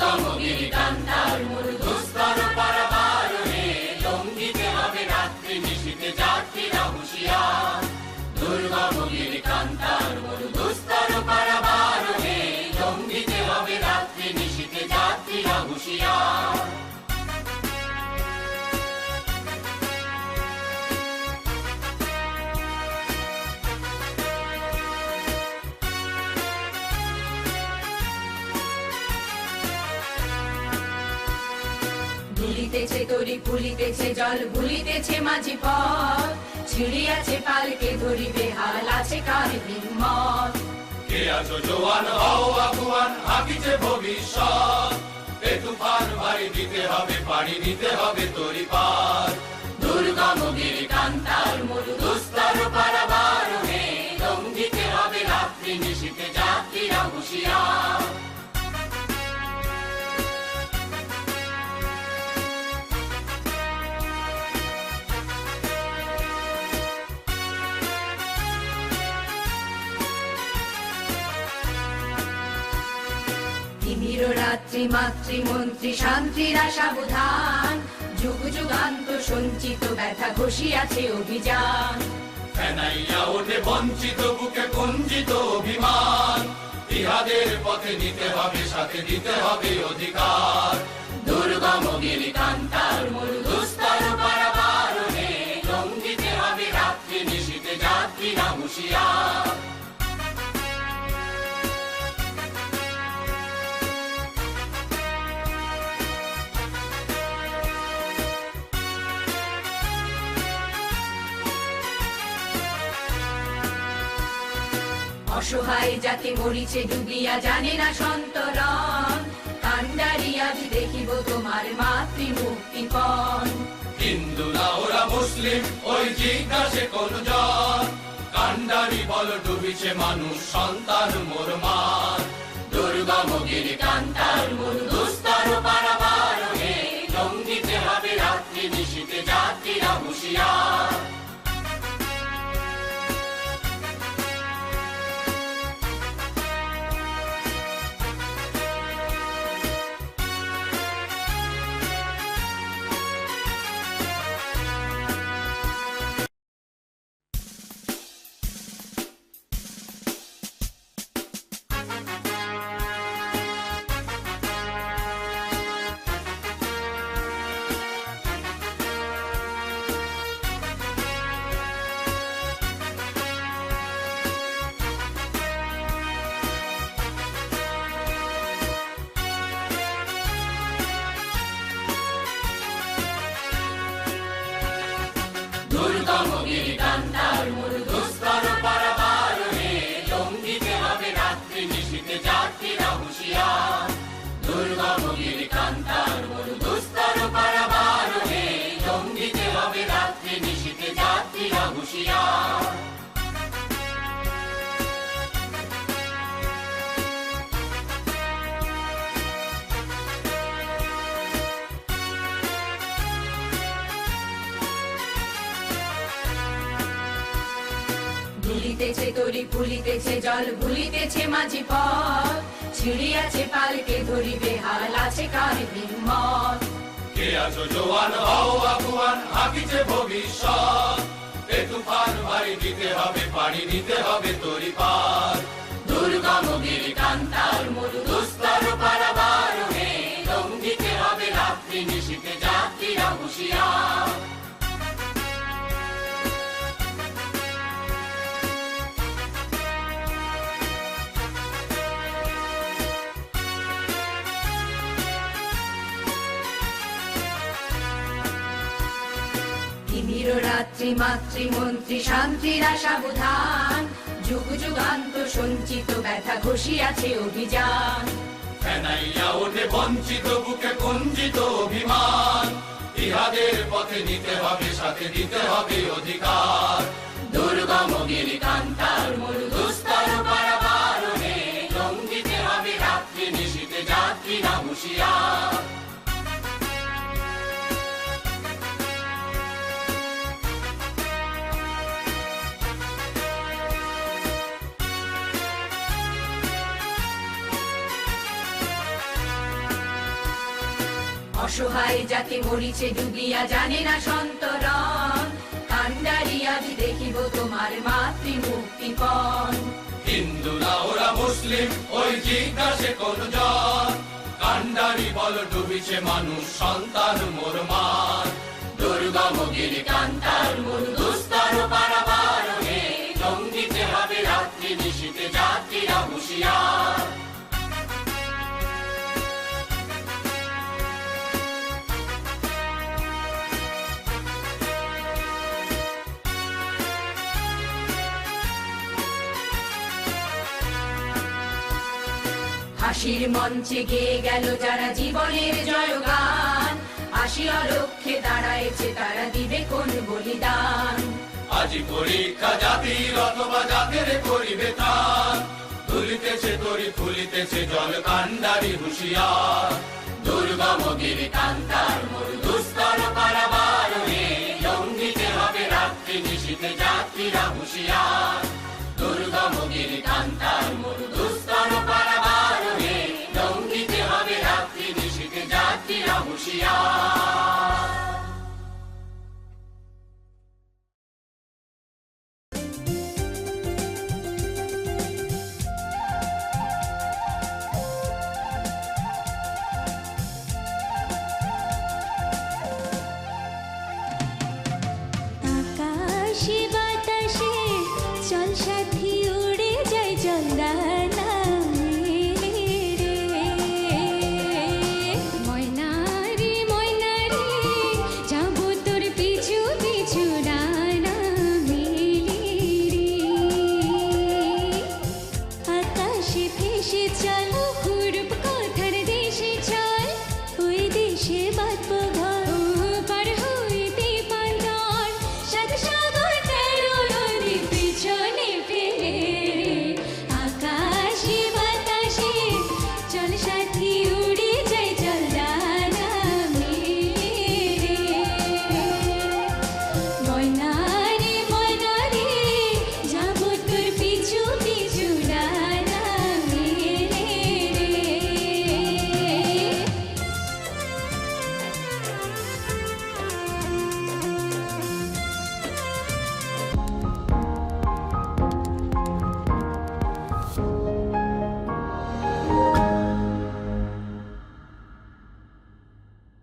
দুর্গম গিরিকান্তার দুলিতেছে তরি ফুলিতেছে জল ভুলিতেছে মাঝি পথ। ছিড়িয়াছে পালকে ধরিবে হাল আছে কার হিম্মত কে আছো জোয়ান হও আগুয়ান হাকিছে ভবিষ্যৎ। এ তুফান ভারী দিতে হবে পাড়ি দিতে হবে তরি পার দুর্গম গিরি তিমির রাত্রি মাতৃমন্ত্রী শান্তিরা সাবধান যুগ যুগান্ত সঞ্চিত ব্যথা ঘষিয়াছে অভিযান। ফেনাইয়া ওঠে বঞ্চিত বুকে কুঞ্চিত অভিমান। ইহাদের পথে নিতে হবে সাথে দিতে হবে অধিকার। দুর্গম গিরি কান্তার মরু দুস্তর পারাবারণে লঙ্ঘিতে হবে রাত্রি নিশীতে যাত্রীরা হুঁশিয়ার। অসহায় জাতি মরিছে ডুবিয়া জানে না সন্তরণ। কান্ডারি আজ দেখিব তোমার মাতৃ মুক্তি পণ হিন্দু না, ওরা মুসলিম, ওই জিজ্ঞাসে কোন জন? কান্ডারি বল ডুবিছে মানুষ, সন্তান মোর মান দুর্গম গিরি কান্তার মরু দুস্তর পারাবারণে লঙ্ঘিতে হবে রাত্রি, নিশীতে যাত্রীরা হুঁশিয়ার। দুলিতেছে তরি ফুলিতেছে জল ভুলিতেছে মাঝি পথ। ছিড়িয়াছে পালকে ধরিবে, হাল আছে কার হিম্মত। কে আছো জোয়ান, হও আগুয়ান হাকিছে ভবিষ্যৎ। এ তুফান, ভারী দিতে হবে, পানি দিতে হবে, তরি পার তিমির রাত্রি মাতৃমন্ত্রী শান্তিরা সাবধান যুগ যুগান্ত সঞ্চিত ব্যথা ঘষিয়াছে অভিযান। ফেনাইয়া ওঠে বঞ্চিত বুকে কুঞ্চিত অভিমান। ইহাদের পথে নিতে হবে সাথে দিতে হবে অধিকার। দুর্গম গিরি কান্তার মরু অসহায় জাতি মরিছে, ডুবিয়া জানে না সন্তরণ। কান্ডারি আজ দেখিব তোমার মাতৃ মুক্তিপণ হিন্দু না, ওরা মুসলিম, ওই জিজ্ঞাসে কোন জন কান্ডারি বল, ডুবিছে মানুষ, সন্তান মোর মান দুর্গম গিরি কান্তার মোর দুস্তর পারাবার হে জঙ্গিতে হবে রাত্রি, নিশীতে যাত্রীরা হুঁশিয়ার। হাসির মঞ্চে গেয়ে গেল যারা জীবনের জয়গান। আসিয়া লক্ষ্যে দাঁড়াইছে তারা দিবে কোন বলিদান? আজি পরীক্ষা জাতির অথবা জাতের করিবে তার তুলিতেছে তরি, ফুলিতেছে জল, কান্ডারি, হুঁশিয়ার। দুর্গম গিরি কান্তার মোর দুস্তর পারাবার জঙ্গিতে হবে রাত্রি নিশীতে যাত্রীরা হুঁশিয়ার। দুর্গম গিরি কান্তার মোর দুস্তর পারাবার 呀。